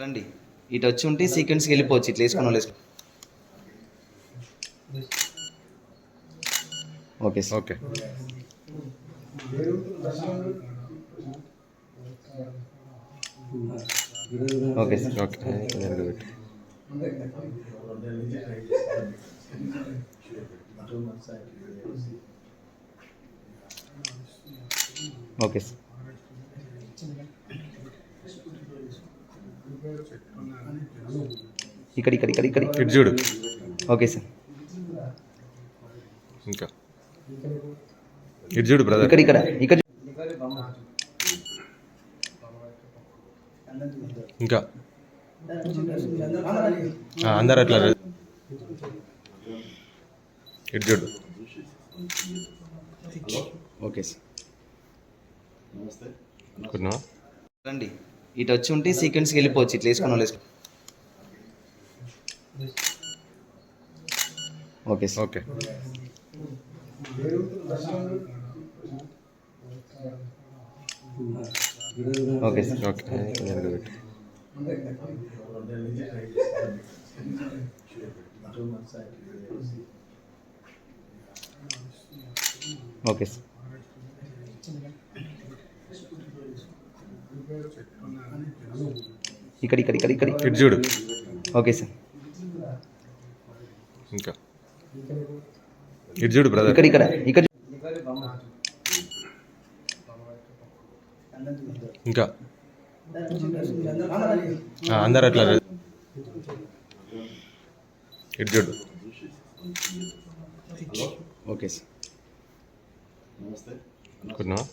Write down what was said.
రండి. ఇటు వచ్చి ఉంటే సీక్వెన్స్కి వెళ్ళిపోవచ్చు. ఇట్లా వేసుకొని వాళ్ళు వేసుకో okay sir. Okay. Okay sir. Okay. Okay sir. ఇక్కడ ఇక్కడ ఇక్కడ ఇక్కడ. ఇటు చూడు. Okay sir. ఇంకా. ఇటు చూడు బ్రదర్ ఇక్కడ ఇక్కడ ఇక్కడ ఇంకా. అందరు అట్లా ఇటు చూడు. Okay sir. అనుకున్నావా రండి. ఇటు వచ్చి ఉంటే సీక్వెన్స్కి వెళ్ళిపోవచ్చు ఇట్లా వేసుకొని వాళ్ళు okay sir. Okay. Okay sir. Okay. Okay sir. ఇక్కడ ఇక్కడ ఇక్కడ ఇక్కడ. ఇటు చూడు. Okay sir. ఇంకా. ఇటు చూడు బ్రదర్ ఇక్కడ ఇక్కడ ఇక్కడ. ఇంకా. అందరు అట్లా ఇటు చూడు. Okay sir. అనుకున్నావా